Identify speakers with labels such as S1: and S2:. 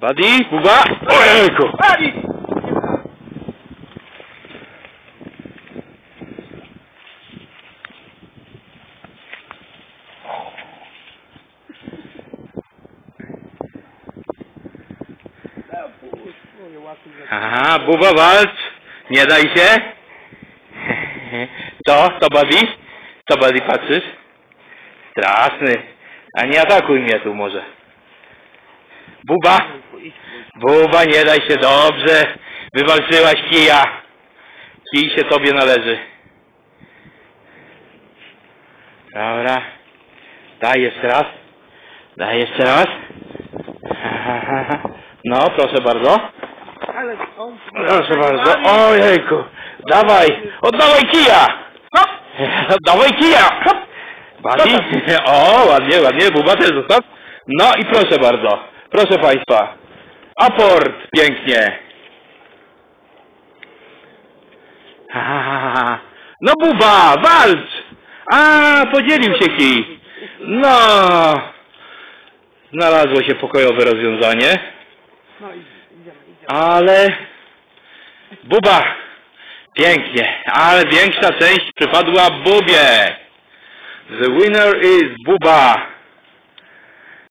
S1: Buddy, Buba. Ojejku. Aha, Buba walcz. Nie daj się. To, to Buddy? Co Buddy patrzysz? Straszny. A nie atakuj mnie tu może. Buba. Buba, nie daj się dobrze. Wywalczyłaś kija. Kij się tobie należy. Dobra. Daj jeszcze raz. Daj jeszcze raz. No, proszę bardzo. Proszę bardzo. Ojejku. Dawaj. Oddawaj kija. Oddawaj kija. Badi? O, ładnie, ładnie. Buba też zostaw. No i proszę bardzo. Proszę Państwa. Aport. Pięknie. Ha, ha, ha, ha. No Buba, walcz. A, podzielił się kij. No. Znalazło się pokojowe rozwiązanie.
S2: No.
S1: Ale... Buba! Pięknie, ale większa część przypadła Bubie. The winner is Buba.